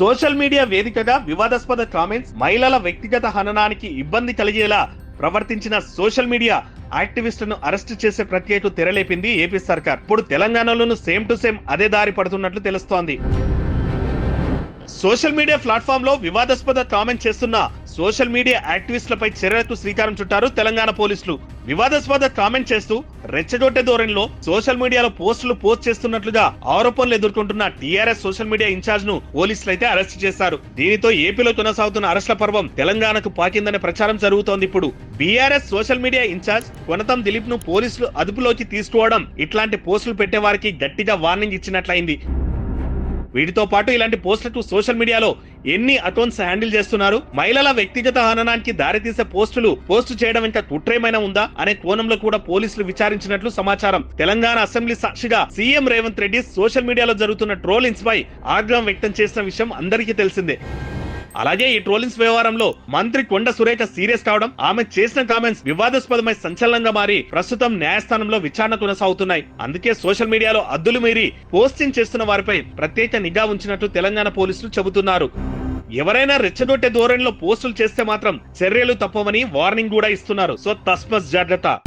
Social media వేదికగా వివాదాస్పద comments మహిళల వ్యక్తిగత హననానికి ఇబ్బంది కలిగేలా ప్రవర్తించిన సోషల్ మీడియా యాక్టివిస్టును అరెస్ట్ చేసే ప్రక్రియకు తెరలేపింది ఏపీ సర్కార్. ఇప్పుడు తెలంగాణలోనూ సేమ్ టు సేమ్ అదే దారి పడుతున్నట్లు తెలుస్తోంది. సోషల్ మీడియా ప్లాట్ఫామ్లో వివాదాస్పద కామెంట్ చేస్తున్న సోషల్ మీడియా యాక్టివిస్టులపై చర్యలకు శ్రీకారం చుట్టారు తెలంగాణ పోలీసులు. వివాదాస్పద కామెంట్ చేస్తూ రెచ్చగొట్టే ధోరణిలో సోషల్ మీడియాలో పోస్టులు పోస్ట్ చేస్తున్నట్లుగా ఆరోపణలు ఎదుర్కొంటున్న టీఆర్ఎస్ సోషల్ మీడియా ఇన్ఛార్జ్ను పోలీసులు అయితే అరెస్ట్ చేశారు. దీనితో ఏపీలో కొనసాగుతున్న అరెస్ట్ల పర్వం తెలంగాణకు పాకిందనే ప్రచారం జరుగుతోంది ఇప్పుడు. BRS social media incharge Konatham దిలీప్ను పోలీసులు అదుపులోకి తీసుకోవడం ఇట్లాంటి పోస్టులు పెట్టే వారికి గట్టిగా వార్నింగ్ ఇచ్చినట్లయింది. వీటితో పాటు ఇలాంటి పోస్టులు సోషల్ మీడియాలో ఎన్ని అకౌంట్స్ హ్యాండిల్ చేస్తున్నారు? మహిళల వ్యక్తిగత హననానికి దారితీసే పోస్టులు పోస్టు చేయడం ఇంకా కుట్రేమైనా ఉందా? అనే కోణంలో కూడా పోలీసులు విచారించినట్లు సమాచారం. తెలంగాణ అసెంబ్లీ సాక్షిగా సీఎం రేవంత్ రెడ్డి సోషల్ మీడియాలో జరుగుతున్న ట్రోలింగ్స్ పై ఆగ్రహం వ్యక్తం చేసిన విషయం అందరికీ తెలిసిందే. అలాగే ఈ ట్రోలింగ్స్ వ్యవహారంలో మంత్రి కొండ సురేఖ సీరియస్ కావడం ఆమె చేసిన కామెంట్స్ వివాదాస్పదమై సంచలనంగా మారి ప్రస్తుతం న్యాయస్థానంలో విచారణ కొనసాగుతున్నాయి. అందుకే సోషల్ మీడియాలో అద్దులు మీరి పోస్టింగ్ చేస్తున్న వారిపై ప్రత్యేక నిఘా ఉంచినట్లు తెలంగాణ పోలీసులు చెబుతున్నారు. ఎవరైనా రెచ్చగొట్టే ధోరణిలో పోస్టులు చేస్తే మాత్రం చర్యలు తప్పవని వార్నింగ్ కూడా ఇస్తున్నారు. సో తస్మస్ జాగ్రత్త.